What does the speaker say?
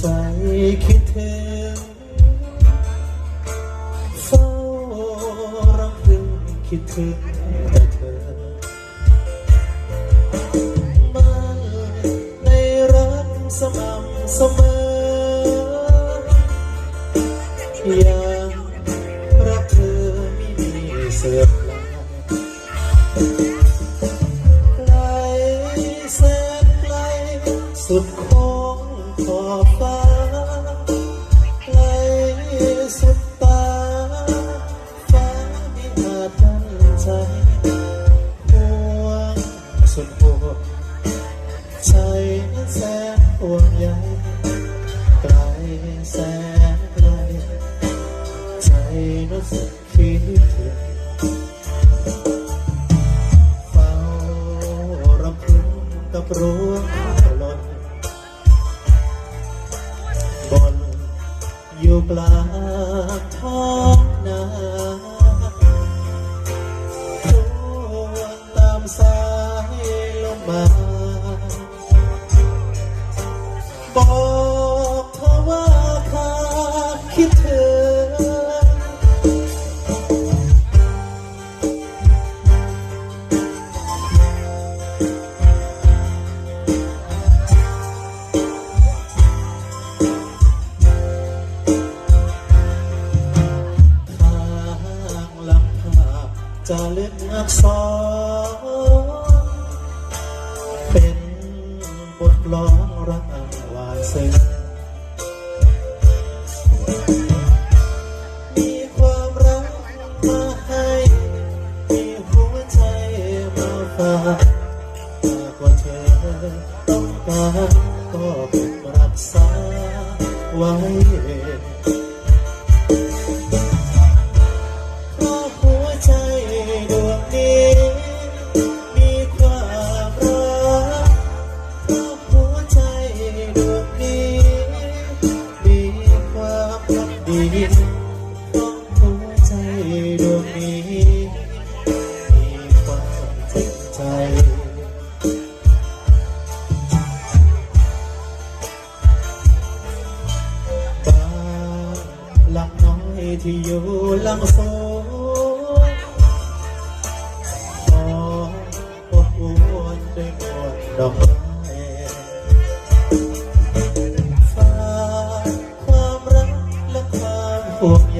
ใจคิดถึงเฝ้ารำพึงคิดถึงแต่เธอมันในรักสม่ำเสมอยังรักเธอไม่มีเสื่อมค ขอบฟ้าไกลสุดตา ฟ้าไม่อาจตั้งใจห่วงสุดหัวใจนั้นแสนห่วงใยไกลแสนไกลใจรู้สึกคิดถึงเฝ้ารำพึงกับรั้ ปลา จะเลือกอักษรเป็นบทร้องรักอันหวานซึ้งมีความรักมาให้มีหัวใจมาฝากหากว่าเธอต้องการก็เก็บรักษาไว้ รักดีเพราะหัวใจดวงนี้มีความจริงใจ บ้านหลังน้อยที่อยู่หลังโซขออบอวนด้วยหมดดอกไม้ ค